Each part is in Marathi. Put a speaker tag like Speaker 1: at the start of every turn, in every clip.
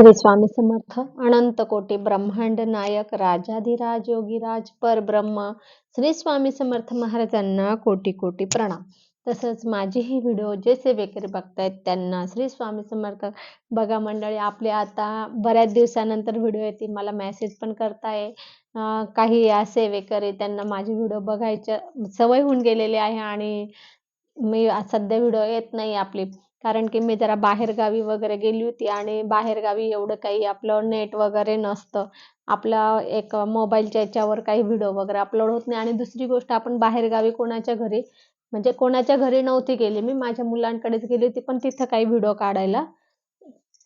Speaker 1: श्री स्वामी समर्थ. अनंत कोटी ब्रह्मांड नायक राजाधिराज योगीराज परब्रह्म श्री स्वामी समर्थ महाराजांना कोटी कोटी प्रणाम. तसंच माझे ही व्हिडिओ जे सेवेकरी बघतायत त्यांना श्री स्वामी समर्थ. बघा मंडळी आपले आता बऱ्याच दिवसानंतर व्हिडिओ येतील मला मेसेज पण करताय. काही या सेवेकरी त्यांना माझे व्हिडिओ बघायच्या सवय होऊन गेलेली आहे आणि मी सध्या व्हिडिओ येत नाही आपली. कारण की मी जरा बाहेरगावी वगैरे गेली होती आणि बाहेरगावी एवढं काही आपलं नेट वगैरे नसतं. आपला एक मोबाईलच्या याच्यावर काही व्हिडिओ वगैरे अपलोड होत नाही. आणि दुसरी गोष्ट आपण बाहेरगावी कोणाच्या घरी म्हणजे कोणाच्या घरी नव्हती गेली मी माझ्या मुलांकडेच गेली होती पण तिथं काही व्हिडिओ काढायला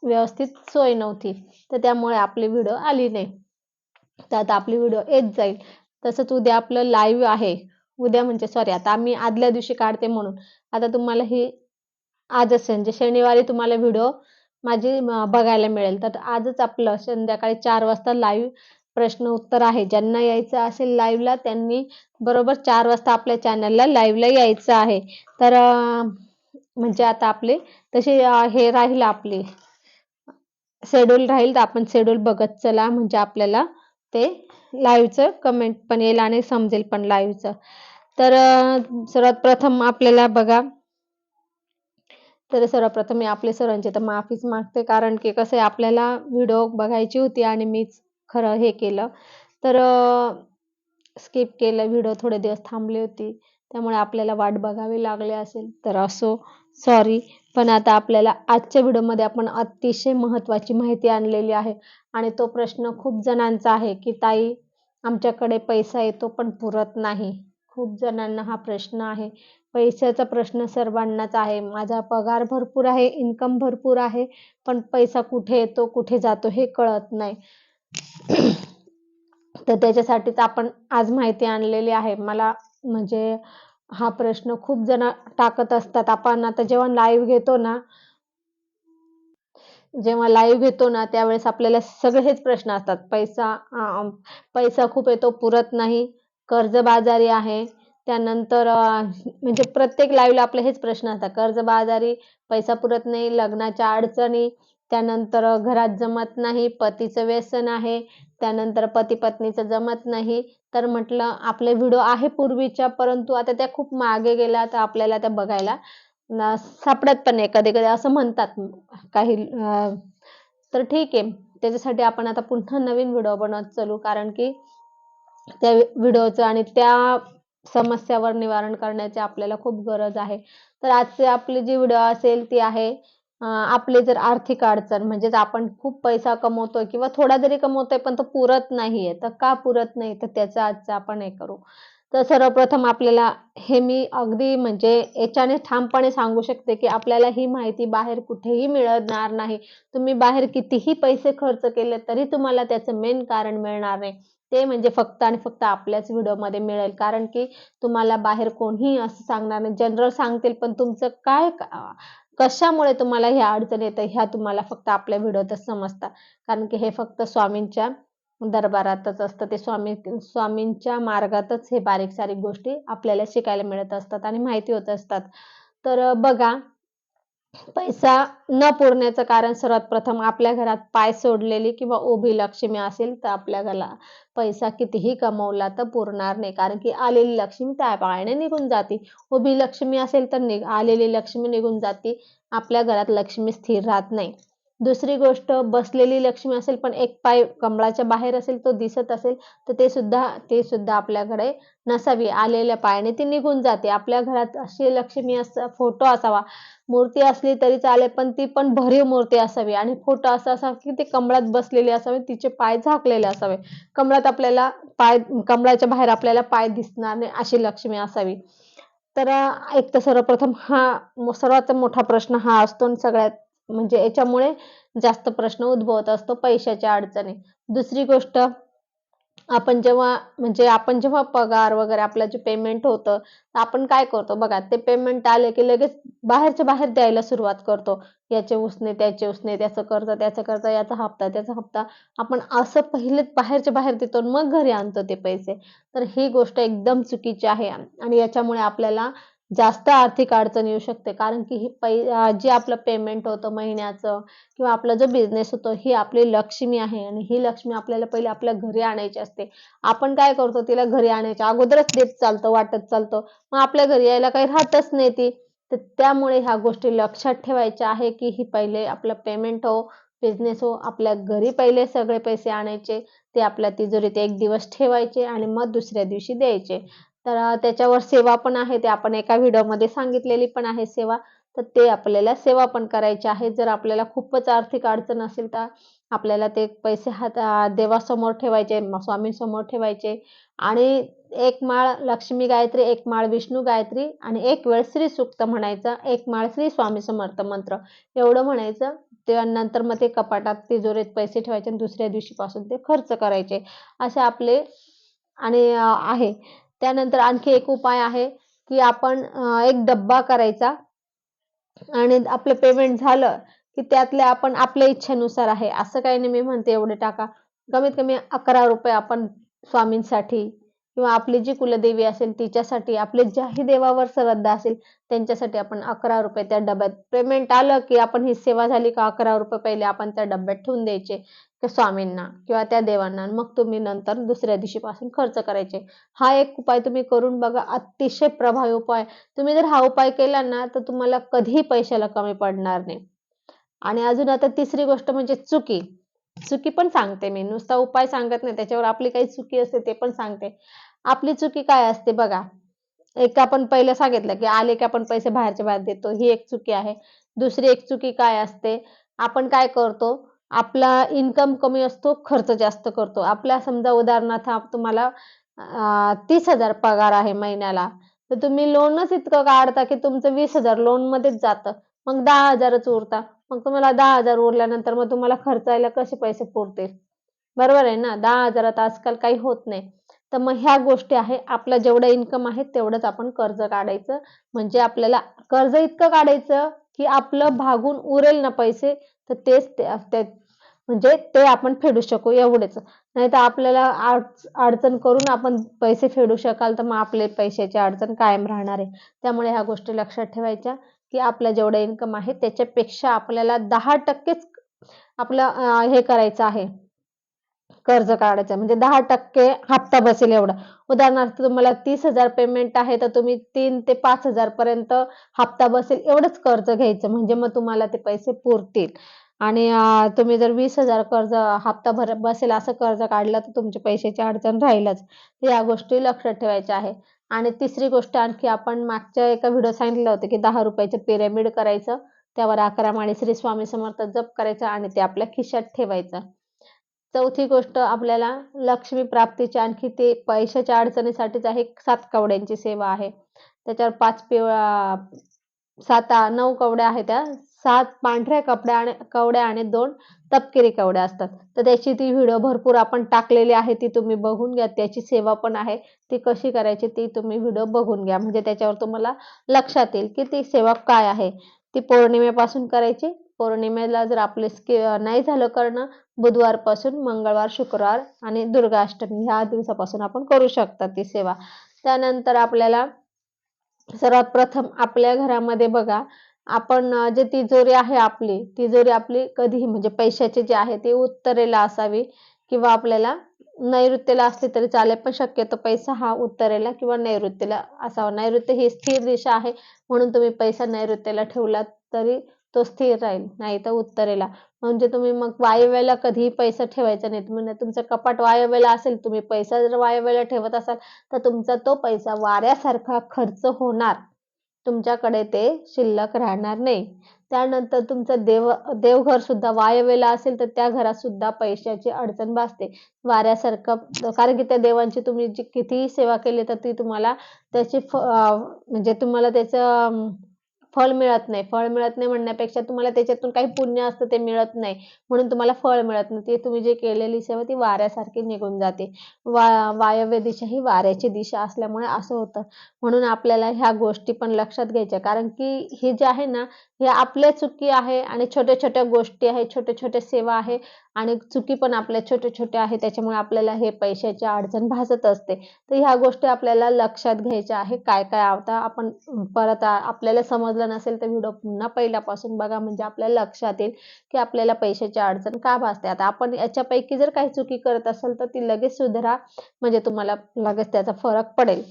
Speaker 1: व्यवस्थित सोय नव्हती. तर त्यामुळे आपली व्हिडिओ आली नाही. तर आता आपली व्हिडिओ येत जाईल. तसंच उद्या आपलं लाईव्ह आहे. उद्या म्हणजे सॉरी आता आम्ही आदल्या दिवशी काढते म्हणून. आता तुम्हाला ही आजच म्हणजे शनिवारी तुम्हाला व्हिडिओ माझी बघायला मिळेल. तर आजच आपलं संध्याकाळी चार वाजता लाईव्ह प्रश्न उत्तर आहे. ज्यांना यायचं असेल लाईव्हला त्यांनी बरोबर चार वाजता आपल्या चॅनलला लाईव्हला यायचं आहे. तर म्हणजे आता आपले तसे हे राहील आपले. शेड्यूल राहील तर आपण शेड्यूल बघत चला. म्हणजे आपल्याला ते लाईव्हचं कमेंट पण येईल आणि समजेल पण लाईव्हचं तर सर्वात प्रथम आपल्याला बघा तर सर्वप्रथम मी आपले सरांची तर माफीच मागते कारण की कसं आहे आपल्याला व्हिडिओ बघायची होती आणि मीच खरं हे केलं. तर स्किप केलं व्हिडिओ थोडे दिवस थांबली होती. त्यामुळे आपल्याला वाट बघावी लागली असेल. तर असो सॉरी पण आता आपल्याला आजच्या व्हिडिओमध्ये आपण अतिशय महत्त्वाची माहिती आणलेली आहे. आणि तो प्रश्न खूप जणांचा आहे की ताई आमच्याकडे पैसा येतो पण पुरत नाही. खूप जणांना हा प्रश्न आहे. पैशाचा प्रश्न सर्वांनाच आहे. माझा पगार भरपूर आहे इन्कम भरपूर आहे पण पैसा कुठे येतो कुठे जातो हे कळत नाही. तर त्याच्यासाठीच आपण आज माहिती आणलेली आहे. मला म्हणजे हा प्रश्न खूप जण टाकत असतात. आपण आता जेव्हा लाईव्ह घेतो ना जेव्हा लाईव्ह घेतो ना त्यावेळेस आपल्याला सगळे हेच प्रश्न असतात. पैसा पैसा खूप येतो पुरत नाही. कर्जबाजारी आहे. त्यानंतर म्हणजे प्रत्येक लाईव्हला आपले हेच प्रश्न असतात. कर्जबाजारी पैसा पुरत नाही लग्नाच्या अडचणी त्यानंतर घरात जमत नाही पतीचं व्यसन आहे त्यानंतर पती पत्नीचं जमत नाही. तर म्हटलं आपले व्हिडिओ आहे पूर्वीच्या परंतु आता त्या खूप मागे गेल्या तर आपल्याला त्या बघायला. सापडत पण नाही. कधी कधी असं म्हणतात काही तर ठीक आहे. त्याच्यासाठी आपण आता पुन्हा नवीन व्हिडिओ बनवत चालू. कारण की त्या व्हिडिओचं आणि त्या समस्यावर निवारण करण्याची आपल्याला खूप गरज आहे. तर आजची आपली जी व्हिडिओ असेल ती आहे आपली जर आर्थिक अडचण म्हणजेच आपण खूप पैसा कमवतोय किंवा थोडा जरी कमवतोय पण तो पुरत नाहीये तर का पुरत नाही? तर त्याचं आजचं आपण हे करू. तर सर्वप्रथम आपल्याला हे मी अगदी म्हणजे याच्याने ठामपणे सांगू शकते की आपल्याला ही माहिती बाहेर कुठेही मिळणार नाही. तुम्ही बाहेर कितीही पैसे खर्च केले तरी तुम्हाला त्याचं मेन कारण मिळणार नाही. ते म्हणजे फक्त आणि फक्त आपल्याच व्हिडिओमध्ये मिळेल. कारण की तुम्हाला बाहेर कोणीही असं सांगणार नाही. जनरल सांगतील पण तुमचं काय कशामुळे तुम्हाला ह्या अडचण येतं ह्या तुम्हाला फक्त आपल्या व्हिडिओतच समजतात. कारण की हे फक्त स्वामींच्या दरबारातच असतं. ते स्वामी स्वामींच्या मार्गातच हे बारीक सारीक गोष्टी आपल्याला शिकायला मिळत असतात आणि माहिती होत असतात. तर बघा पैसा न पुरण्याचं कारण सर्वात प्रथम आपल्या घरात पाय सोडलेली किंवा उभी लक्ष्मी असेल तर आपल्या घराला पैसा कितीही कमवला तर पुरणार नाही. कारण की आलेली लक्ष्मी त्या पायाने निघून जाते. उभी लक्ष्मी असेल तर निघ आलेली लक्ष्मी निघून जाते. आपल्या घरात लक्ष्मी स्थिर राहत नाही. दुसरी गोष्ट बसलेली लक्ष्मी असेल पण एक पाय कमळाच्या बाहेर असेल तो दिसत असेल तर ते सुद्धा ते सुद्धा आपल्याकडे नसावी. आलेल्या पायाने ती निघून जाते. आपल्या घरात अशी लक्ष्मी अस फोटो असावा. मूर्ती असली तरी चालेल पण ती पण भरीव मूर्ती असावी. आणि फोटो असा असावा की ते कमळात बसलेली असावे तिचे पाय झाकलेले असावे. कमळात आपल्याला पाय कमळाच्या बाहेर आपल्याला पाय दिसणार नाही अशी लक्ष्मी असावी. तर एक तर सर्वप्रथम हा सर्वात मोठा प्रश्न हा असतो आणि सगळ्यात म्हणजे याच्यामुळे जास्त प्रश्न उद्भवत असतो पैशाच्या अडचणी. दुसरी गोष्ट आपण जेव्हा म्हणजे आपण जेव्हा पगार वगैरे आपलं जे पेमेंट होतं तर आपण काय करतो बघा ते पेमेंट आले की लगेच बाहेरच्या बाहेर द्यायला सुरुवात करतो. याचे उसने त्याचे उसने त्याचं कर्ज त्याचं कर्ज याचा हप्ता त्याचा हप्ता. आपण असं पहिलेच बाहेरच्या बाहेर देतो मग घरी आणतो ते पैसे. तर ही गोष्ट एकदम चुकीची आहे आणि याच्यामुळे आपल्याला जास्त आर्थिक अडचण येऊ शकते. कारण की ही पै जे आपलं पेमेंट होतं महिन्याचं किंवा आपला जो बिझनेस होतो ही आपली लक्ष्मी आहे आणि ही लक्ष्मी आपल्याला पहिले आपल्या घरी आणायची असते. आपण काय करतो तिला घरी आणायच्या अगोदरच देत चालतो वाटत चालतो. मग आपल्या घरी यायला काही राहतच नाही ती. तर त्यामुळे ह्या गोष्टी लक्षात ठेवायच्या आहे की ही पहिले आपलं पेमेंट हो बिझनेस हो आपल्या घरी पहिले सगळे पैसे आणायचे. ते आपल्या तिजोरीत एक दिवस ठेवायचे आणि मग दुसऱ्या दिवशी द्यायचे. तर त्याच्यावर सेवा पण आहे ते आपण एका व्हिडिओमध्ये सांगितलेली पण आहे सेवा. तर ते आपल्याला सेवा पण करायची आहे. जर आपल्याला खूपच आर्थिक अडचण असेल तर आपल्याला ते पैसे हात देवासमोर ठेवायचे स्वामींसमोर ठेवायचे. आणि एक माळ लक्ष्मी गायत्री एक माळ विष्णू गायत्री आणि एक वेळ श्री सुक्त म्हणायचं एक माळ श्री स्वामी समर्थ मंत्र. एवढं म्हणायचं त्यानंतर मग ते कपाटात तिजोरीत पैसे ठेवायचे आणि दुसऱ्या दिवशीपासून ते खर्च करायचे. असे आपले आणि आहे. त्यानंतर आणखी एक उपाय आहे की आपण एक डब्बा करायचा आणि आपलं पेमेंट झालं की त्यातले आपण आपल्या इच्छेनुसार आहे. असं काही नाही मी म्हणते एवढे टाका. कमीत कमी अकरा रुपये आपण स्वामींसाठी किंवा आपली जी कुलदेवी असेल तिच्यासाठी आपले ज्याही देवावर श्रद्धा असेल त्यांच्यासाठी आपण अकरा रुपये त्या डब्यात. पेमेंट आलं की आपण ही सेवा झाली का अकरा रुपये पहिले आपण त्या डब्यात ठेवून द्यायचे. स्वामींना किंवा त्या देवांना मग तुम्ही नंतर दुसऱ्या दिवशीपासून खर्च करायचे. हा एक उपाय तुम्ही करून बघा अतिशय प्रभावी उपाय. तुम्ही जर हा उपाय केला ना तर तुम्हाला कधीही पैशाला कमी पडणार नाही. आणि अजून आता तिसरी गोष्ट म्हणजे चुकी. चुकी पण सांगते मी. नुसता उपाय सांगत नाही त्याच्यावर आपली काही चुकी असते ते पण सांगते. आपली चुकी काय असते बघा. एक आपण पहिलं सांगितलं की आले की आपण पैसे बाहेरच्या बाहेर देतो ही एक चुकी आहे. दुसरी एक चुकी काय असते? आपण काय करतो? आपला इन्कम कमी असतो खर्च जास्त करतो. आपला समजा उदाहरणार्थ तुम्हाला तीस हजार पगार आहे महिन्याला. तर तुम्ही लोनच इतकं काढता की तुमचं वीस हजार लोन मध्येच जातं. मग दहा हजारच उरता. मग तुम्हाला दहा हजार उरल्यानंतर मग तुम्हाला खर्चायला कसे पैसे पुरतील? बरोबर आहे ना? दहा हजारात आजकाल काही होत नाही. तर मग ह्या गोष्टी आहे. आपलं जेवढं इन्कम आहे तेवढंच आपण कर्ज काढायचं. म्हणजे आपल्याला कर्ज इतकं काढायचं की आपलं भागून उरेल ना पैसे. तर तेच ते- म्हणजे ते आपण फेडू शकू एवढेच. नाही तर आपल्याला अड- अडचण करून आपण पैसे फेडू शकाल तर मग आपले पैशाची अडचण कायम राहणार आहे. त्यामुळे ह्या गोष्टी लक्षात ठेवायच्या की आपलं जेवढं इन्कम आहे त्याच्यापेक्षा आपल्याला दहा टक्केच आपलं हे करायचं आहे. कर्ज काढायचं. म्हणजे दहा टक्के हप्ता बसेल एवढा. उदाहरणार्थ तुम्हाला तीस हजार पेमेंट आहे तर तुम्ही तीन ते पाच हजार पर्यंत हप्ता बसेल एवढंच कर्ज घ्यायचं. म्हणजे मग तुम्हाला ते पैसे पुरतील. आणि तुम्ही जर वीस हजार कर्ज हप्ता भर बसेल असं कर्ज काढलं तर तुमच्या पैशाची अडचण राहीलच. या गोष्टी लक्षात ठेवायच्या आहे. आणि तिसरी गोष्ट आणखी आपण मागच्या एका व्हिडिओ सांगितलं होतं की दहा रुपयाचं पिरॅमिड करायचं. त्यावर अकरा माळी श्री स्वामी समर्थ जप करायचं आणि ते आपल्या खिशात ठेवायचं. चौथी गोष्ट आपल्याला लक्ष्मी प्राप्तीची आणखी ते पैशाच्या अडचणीसाठीच आहे. सात कवड्यांची सेवा आहे. त्याच्यावर पाच पिवळा सात नऊ कवड्या आहेत त्या. सात पांढऱ्या कपड्या आणि कवड्या आणि दोन तपकिरी कवड्या असतात. तर त्याची ती व्हिडिओ भरपूर आपण टाकलेली आहे. ती तुम्ही बघून घ्या. त्याची सेवा पण आहे. ती कशी करायची ती तुम्ही व्हिडिओ बघून घ्या. म्हणजे त्याच्यावर तुम्हाला लक्षात येईल की ती सेवा काय आहे. ती पौर्णिमेपासून करायची. पौर्णिमेला जर आपले स्के नाही झालं करणं बुधवारपासून मंगळवार शुक्रवार आणि दुर्गाष्टमी ह्या दिवसापासून आपण करू शकता ती सेवा. त्यानंतर आपल्याला सर्वात प्रथम आपल्या घरामध्ये बघा आपण जे तिजोरी आहे आपली तिजोरी आपली कधीही म्हणजे पैशाची जी आहे ती उत्तरेला असावी. किंवा आपल्याला नैऋत्येला असली तरी चालेल पण शक्यतो पैसा हा उत्तरेला किंवा नैऋत्येला असावा. नैऋत्य ही स्थिर दिशा आहे म्हणून तुम्ही पैसा नैऋत्येला ठेवला तरी तो स्थिर राहील नाही तर उत्तरेला. म्हणजे तुम्ही मग वायव्याला कधीही पैसा ठेवायचा नाही. म्हणजे तुम्ही तुमचं कपाट वायव्याला असेल तुम्ही पैसा जर वायव्याला ठेवत असाल तर तुमचा तो पैसा वाऱ्यासारखा खर्च होणार. तुमच्याकडे ते शिल्लक राहणार नाही. त्यानंतर तुमचं देव देवघर सुद्धा वायव्येला असेल तर त्या घरात सुद्धा पैशाची अडचण भासते. वाऱ्यासारखं कारण की त्या देवांची तुम्ही जी कितीही सेवा केली तर ती तुम्हाला त्याची म्हणजे तुम्हाला त्याचं फळ मिळत नाही. फळ मिळत नाही म्हणण्यापेक्षा तुम्हाला त्याच्यातून काही पुण्य असतं ते मिळत नाही. म्हणून तुम्हाला फळ मिळत नाही. ते तुम्ही जे केलेली सेवा ती वाऱ्यासारखी निघून जाते. वा वायव्य दिशा ही वाऱ्याची दिशा असल्यामुळे असं होतं. म्हणून आपल्याला ह्या गोष्टी पण लक्षात घ्यायच्या. कारण की हे जे आहे ना हे आपल्या चुकी आहे आणि छोट्या छोट्या गोष्टी आहे छोट्या छोट्या सेवा आहे आणि चुकी पण आपल्या छोट्या छोट्या आहे त्याच्यामुळे आपल्याला हे पैशाची अडचण भासत असते. तर ह्या गोष्टी आपल्याला लक्षात घ्यायच्या आहे. काय काय आता आपण परत आपल्याला समजलं नसेल तर व्हिडिओ पुन्हा पहिल्यापासून बघा म्हणजे आपल्याला लक्षात येईल की आपल्याला पैशाची अडचण का भासते. आता आपण याच्यापैकी जर काही चुकी करत असेल तर ती लगेच सुधारा म्हणजे तुम्हाला लगेच त्याचा फरक पडेल.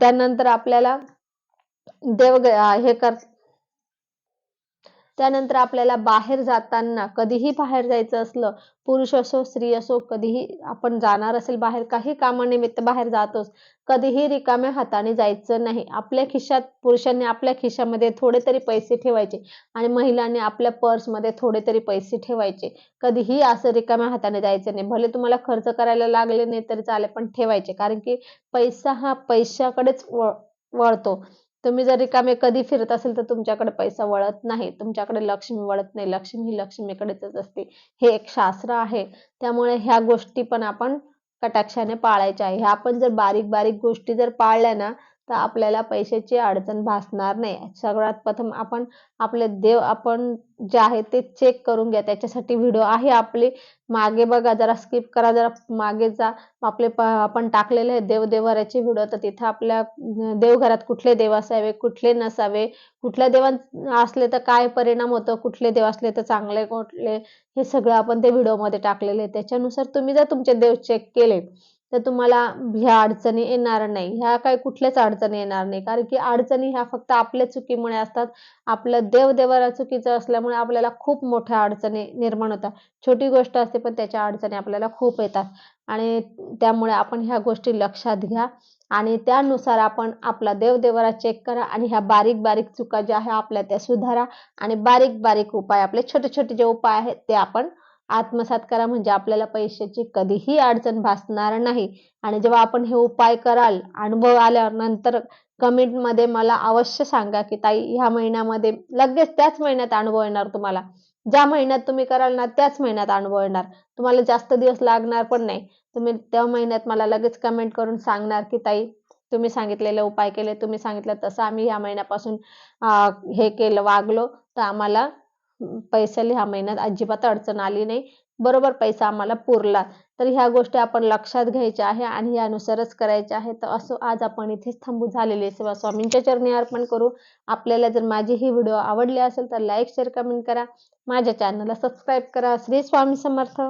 Speaker 1: त्यानंतर आपल्याला देव हे कर त्यानंतर आपल्याला बाहेर जाताना कधीही बाहेर जायचं असलं पुरुष असो स्त्री असो कधीही आपण जाणार असेल बाहेर काही कामानिमित्त बाहेर जातोच कधीही रिकाम्या हाताने जायचं नाही. आपल्या खिशात पुरुषांनी आपल्या खिशामध्ये थोडे तरी पैसे ठेवायचे आणि महिलांनी आपल्या पर्समध्ये थोडे तरी पैसे ठेवायचे. कधीही असं रिकाम्या हाताने जायचं नाही. भले तुम्हाला खर्च करायला लागले नाही तरी चालेल पण ठेवायचे. कारण की पैसा हा पैशाकडेच वळतो. तुम्ही जर रिकामे कधी फिरत असेल तर तुमच्याकडे पैसा वळत नाही. तुमच्याकडे लक्ष्मी वळत नाही. लक्ष्मी ही लक्ष्मीकडेच असते. हे एक शास्त्र आहे. त्यामुळे ह्या गोष्टी पण आपण कटाक्षाने पाळायच्या आहे. ह्या आपण जर बारीक बारीक गोष्टी जर पाळल्या ना तर आपल्याला पैशाची अडचण भासणार नाही. सगळ्यात प्रथम आपण आपले देव आपण जे आहे ते चेक करून घ्या. त्याच्यासाठी व्हिडिओ आहे आपले. मागे बघा जरा स्किप करा जरा मागे जा. आपले आपण टाकलेले आहे देवदेवाऱ्याचे व्हिडिओ तर तिथं आपल्या देवघरात कुठले देव असावे कुठले नसावे? कुठल्या देवां असले तर काय परिणाम होतो? कुठले देव असले तर चांगले कुठले? हे सगळं आपण ते व्हिडिओमध्ये टाकलेले आहे त्याच्यानुसार तुम्ही जर तुमचे देव चेक केले तर तुम्हाला ह्या अडचणी येणार नाही. ह्या काही कुठल्याच अडचणी येणार नाही. कारण की अडचणी ह्या फक्त आपल्या चुकीमुळे असतात. आपलं देवदेवाला चुकीचं असल्यामुळे आपल्याला खूप मोठ्या अडचणी निर्माण होतात. छोटी गोष्ट असते पण त्याच्या अडचणी आपल्याला खूप येतात. आणि त्यामुळे आपण ह्या गोष्टी लक्षात घ्या. आणि त्यानुसार आपण आपला देवदेवाला चेक करा आणि ह्या बारीक बारीक चुका ज्या आहे आपल्या त्या सुधारा. आणि बारीक बारीक उपाय आपले छोटे छोटे जे उपाय आहेत ते आपण आत्मसात करा म्हणजे आपल्याला पैशाची कधीही अडचण भासणार नाही. आणि जेव्हा आपण हे उपाय कराल अनुभव आल्यावर नंतर कमेंटमध्ये मला अवश्य सांगा की ताई ह्या महिन्यामध्ये लगेच त्याच महिन्यात अनुभव येणार तुम्हाला. ज्या महिन्यात तुम्ही कराल ना त्याच महिन्यात अनुभव येणार. तुम्हाला जास्त दिवस लागणार पण नाही. तुम्ही त्या महिन्यात मला लगेच कमेंट करून सांगणार की ताई तुम्ही सांगितलेले उपाय केले तुम्ही सांगितलं तसं आम्ही ह्या महिन्यापासून हे केलं वागलो तर आम्हाला पैशाला ह्या महिन्यात. अजिबात अडचण आली नाही. बरोबर पैसा आम्हाला पुरला. तर ह्या गोष्टी आपण लक्षात घ्यायच्या आहे आणि यानुसारच करायच्या आहे. तर असं आज आपण इथेच थांबू झालेले सेवा स्वामींच्या चरणी अर्पण करू. आपल्याला जर माझी ही व्हिडिओ आवडली असेल तर लाईक शेअर कमेंट करा. माझ्या चॅनलला सबस्क्राईब करा. श्री स्वामी समर्थ.